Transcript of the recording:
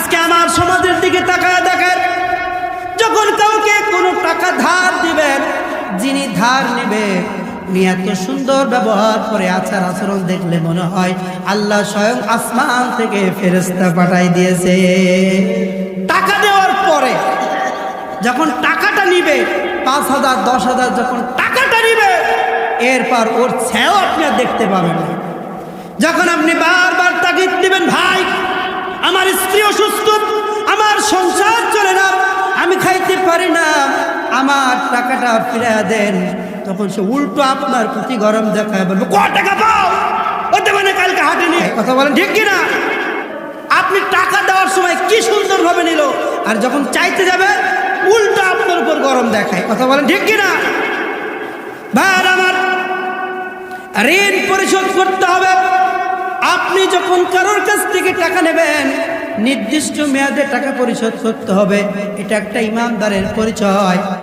আজকে আমার সমাজের দিকে তাকায় দেখেন, যখন কাউকে কোনো টাকা ধার দিবেন, যিনি ধার নেবে উনি এত সুন্দর ব্যবহার করে আচার আচরণ দেখলে মনে হয় আল্লাহ স্বয়ং আসমান থেকে ফেরেস্তা পাঠাই দিয়েছে। টাকা দেওয়ার পরে যখন টাকাটা নিবে, পাঁচ হাজার, দশ হাজার যখন টাকাটা নিবে, এরপর ওর ছায়াও আপনি দেখতে পাবেন যখন আপনি বারবার তাগিদ দিবেন ভাই আমার স্ত্রী অসুস্থ আমার সংসার চলে না আমি খাইতে পারি না আমার টাকাটা ফিরে দেন তখন সে উল্টো আপনার প্রতি গরম দেখায় বলব ক টাকা পাও? ওতে মানে কালকে হাটে নিয়ে। কথা বলেন। ঠিক কিনা? আপনি টাকা দেওয়ার সময় কি সুন্দরভাবে নিল? আর যখন চাইতে যাবে উল্টো আপনার উপর গরম দেখায়। কথা বলেন ঠিক কিনা? ভাই আমার ঋণ পরিশোধ করতে হবে। আপনি যখন কারোর কাছ থেকে টাকা নেবেন নির্দিষ্ট মেয়াদে টাকা পরিশোধ করতে হবে। এটা একটা ইমানদারের পরিচয়।